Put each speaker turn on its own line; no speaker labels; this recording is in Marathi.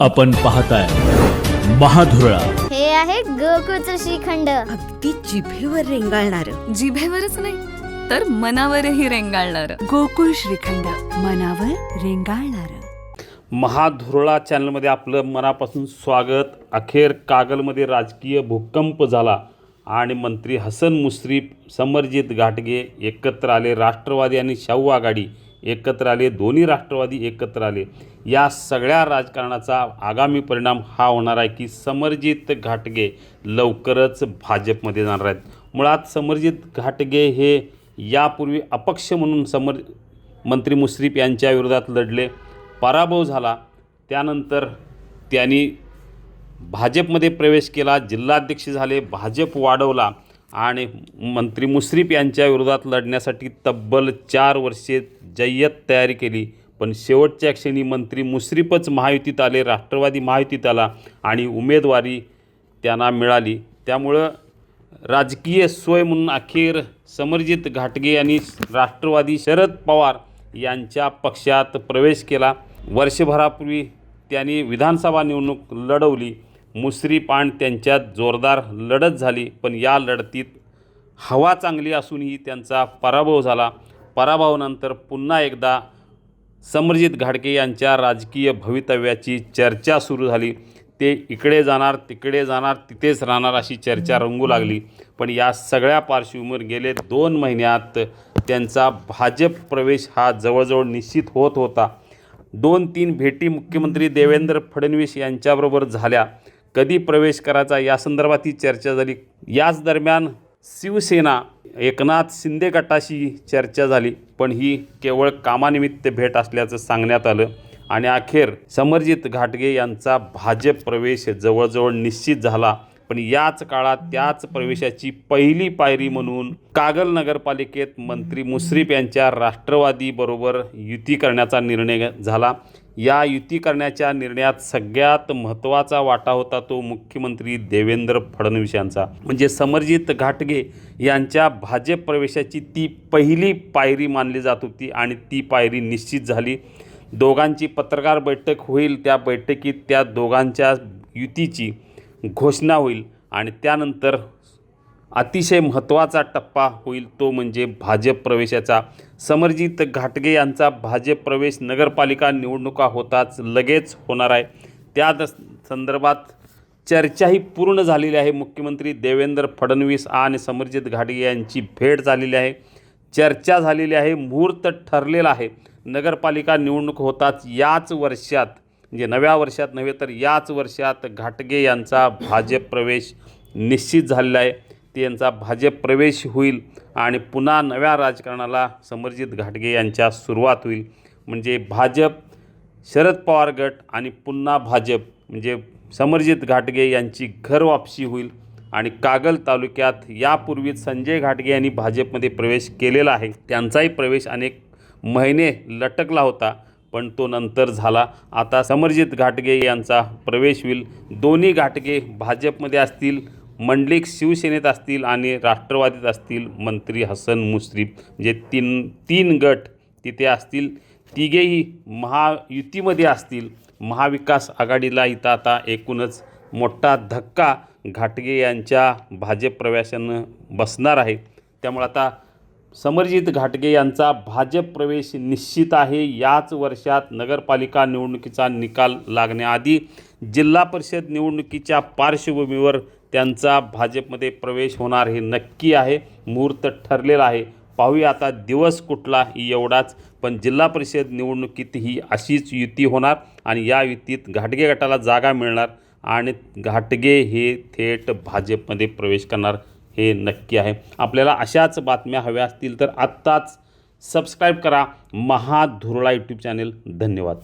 आपण पाहताय महाधुरळा.
हे आहे गोकुळचं श्रीखंड.
अगदी जिभेवर रेंगाळणार.
जिभेवरच नाही तर मनावरही रेंगाळणार. गोकुळ श्रीखंड मनावर रेंगाळणार.
महाधुरळा चॅनलमध्ये आपलं मनापासून स्वागत. अखेर कागलमध्ये राजकीय भूकंप झाला आणि मंत्री हसन मुश्रीफ समरजित घाटगे एकत्र आले. राष्ट्रवादी आणि शाहू आघाडी एकत्र आले दोन्ही राष्ट्रवादी एकत्र आले. या सगळ्या राजकारणाचा आगामी परिणाम हा होणार आहे की समरजित घाटगे लवकरच भाजपमध्ये जाणार आहेत. मुळात समरजित घाटगे हे यापूर्वी अपक्ष म्हणून समर मंत्री मुश्रीफ यांच्या विरोधात लढले. पराभव झाला. त्यानंतर त्यांनी भाजपमध्ये प्रवेश केला जिल्हाध्यक्ष झाले भाजप वाढवला. आणि मंत्री मुश्रीफ यांच्या विरोधात लढण्यासाठी तब्बल चार वर्षे जय्यत तयारी केली. पण शेवटच्या क्षणी मंत्री मुश्रीफच महायुतीत आले राष्ट्रवादी महायुतीत आला आणि उमेदवारी त्यांना मिळाली. त्यामुळं राजकीय सोय म्हणून अखेर समरजित घाटगे यांनी राष्ट्रवादी शरद पवार यांच्या पक्षात प्रवेश केला. वर्षभरापूर्वी त्यांनी विधानसभा निवडणूक लढवली. मुसरी पांड त्यांच्यात जोरदार लढत झाली पण या लढतीत हवा चांगली असूनही त्यांचा पराभव झाला. पराभवानंतर पुन्हा एकदा समरजित घाडके यांच्या राजकीय भवितव्याची चर्चा सुरू झाली. ते इकडे जाणार तिकडे जाणार तिथेच राहणार अशी चर्चा रंगू लागली. पण या सगळ्या पार्श्वभूमीवर गेले दोन महिन्यात त्यांचा भाजप प्रवेश हा जवळजवळ निश्चित होत होता. दोन तीन भेटी मुख्यमंत्री देवेंद्र फडणवीस यांच्याबरोबर झाल्या. कधी प्रवेश करायचा? या संदर्भात ही चर्चा झाली. याच दरम्यान शिवसेना एकनाथ शिंदे गटाशी चर्चा झाली. पण ही केवळ कामानिमित्त भेट असल्याचं सांगण्यात आलं. आणि अखेर समरजित घाटगे यांचा भाजप प्रवेश जवळजवळ निश्चित झाला. पण याच काळात त्याच प्रवेशाची पहिली पायरी म्हणून कागल नगरपालिकेत मंत्री मुश्रीफ यांच्या राष्ट्रवादीबरोबर युती करण्याचा निर्णय झाला. या युती करण्याच्या निर्णयात सगळ्यात महत्त्वाचा वाटा होता तो मुख्यमंत्री देवेंद्र फडणवीस यांचा. म्हणजे समरजित घाटगे यांच्या भाजप प्रवेशाची ती पहिली पायरी मानली जात होती आणि ती पायरी निश्चित झाली. दोघांची पत्रकार बैठक होईल त्या बैठकीत त्या दोघांच्या युतीची घोषणा होईल आणि त्यानंतर अतिशय महत्त्वाचा टप्पा होईल तो म्हणजे भाजप प्रवेशाचा. समरजित घाटगे यांचा भाजप प्रवेश नगरपालिका निवडणुका होताच लगेच होणार आहे. त्या संदर्भात चर्चाही पूर्ण झालेली आहे. मुख्यमंत्री देवेंद्र फडणवीस आणि समरजित घाटगे यांची भेट झालेली आहे. चर्चा झालेली आहे. मुहूर्त ठरलेला आहे. नगरपालिका निवडणूक होताच याच वर्षात म्हणजे नव्या वर्षात नव्हे तर याच वर्षात घाटगे यांचा भाजप प्रवेश निश्चित झालेला आहे. ते यांचा भाजप प्रवेश होईल आणि पुन्हा नव्या राजकारणाला समरजित घाटगे यांच्या सुरुवात होईल. म्हणजे भाजप शरद पवार गट आणि पुन्हा भाजप म्हणजे समरजित घाटगे यांची घर वापसी होईल. आणि कागल तालुक्यात यापूर्वीच संजय घाटगे यांनी भाजपमध्ये प्रवेश केलेला आहे. त्यांचाही प्रवेश अनेक महिने लटकला होता पण तो नंतर झाला. आता समरजित घाटगे यांचा प्रवेश होईल. दोन्ही घाटगे भाजपमध्ये असतील. मंडलिक शिवसेनेत असतील आणि राष्ट्रवादीत असतील मंत्री हसन मुश्रीफ जे तीन तीन गट तिथे असतील. तिघेही महायुतीमध्ये असतील. महाविकास आघाडीला इथं आता एकूणच मोठा धक्का घाटगे यांच्या भाजप प्रवेशानं बसणार आहे. त्यामुळे आता समरजित घाटगे यांचा भाजप प्रवेश निश्चित आहे. याच वर्षात नगरपालिका निवडणुकीचा निकाल लागण्याआधी जिल्हा परिषद निवडणुकीच्या पार्श्वभूमीवर त्यांचा भाजपमध्ये प्रवेश होणार हे नक्की आहे. मुहूर्त ठरलेला आहे. पाहूया आता दिवस कुठला एवढाच पण जिल्हा परिषद निवडणुकीत ही अशीच युती होणार आणि या युतीत घाटगे गटाला जागा मिळणार आणि घाटगे हे थेट भाजपमध्ये प्रवेश करणार हे नक्की आहे. आपल्याला अशाच बातम्या हव्या असतील तर आत्ताच सबस्क्राईब करा. महाधुरळा यूट्यूब चॅनेल धन्यवाद.